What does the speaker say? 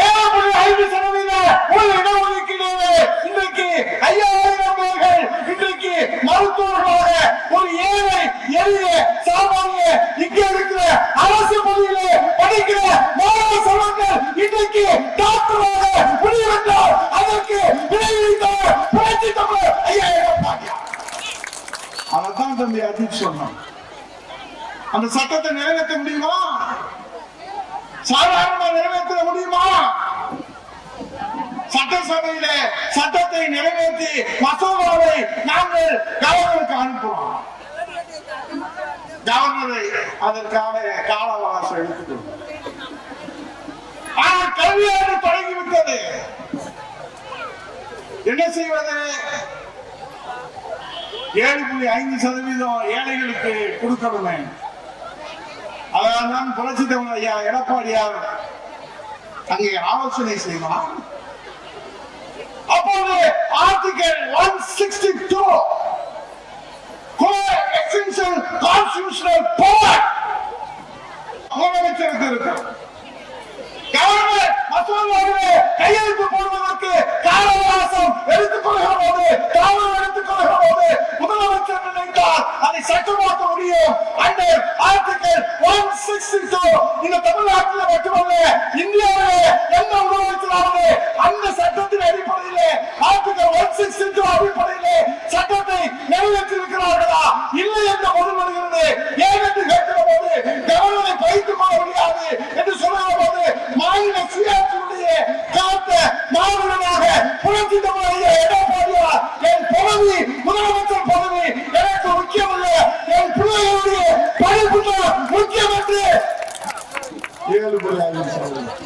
ஏழு புள்ளி ஐந்து சதவீத இடஒதுக்கீடு இன்றைக்கு ஐயாயிரம் பேர்கள் இன்றைக்கு மருத்துவர்களாக ஒரு ஏழை எளிய சாமானிய இங்க இருக்கிற அரசு பள்ளியிலே படிக்கிற மாணவ செல்வங்கள் இன்றைக்கு டாக்டராக முடிவென்றால் அதற்கு விளைவித்தவர் புரட்சி தமிழர் ஐயாயிரம் பாண்டியா தம்பி அஜித் சொன்னான். அந்த சட்டத்தை நிறைவேற்ற முடியுமா? சாதாரணமா நிறைவேற்ற முடியும் சட்டசபையில சட்டத்தை நிறைவேற்றி மசோதாவை நாங்கள் கவர்னருக்கு அனுப்புவோம் கவர்னரை அதற்கான கால அவகாசம் எடுத்துக்கொள்ளும் ஆனால் கல்வியாண்டு தொடங்கிவிட்டது. என்ன செய்வது? ஏழு புள்ளி ஐந்து சதவீதம் ஏழைகளுக்கு கொடுக்கணுமே அதனால்தான் புரட்சி தமிழ் ஐயா எடப்பாடியார் அங்கே ஆலோசனை செய்வார் அப்போது article one sixty two essential constitutional power முதலமைச்சருக்கு இருக்கு கவர்னர் மசோதாவிலே கையெழுத்து போடுவதற்கு கால அவகாசம் எடுத்துக் கொள்கிற போது தாமதம் எடுத்துக் கொள்கிற போது முதலமைச்சர் நினைத்தால் அதை சட்டமாக்க முடியும். Under article one sixty two இந்த தமிழ்நாட்டில் மட்டுமல்ல இந்தியாவிலே எந்த இல்லை என்ற பொருள் வருகிறது ஏன் என்று கேட்கிற போது கவர்னரை பயிர்த்து கொள்ள முடியாது என்று சொல்லுகிற போது மாநில சுயாட்சியுடைய காத்த மாநிலமாக புரட்சி தமிழக எடப்பாடியார் என் பதவி முதலமைச்சர் பதவி எனக்கு முக்கியமல்ல என் பிள்ளைகளுடைய படிப்பு முக்கியம் என்று. ஏழு புள்ளி ஐந்து சதவீதம்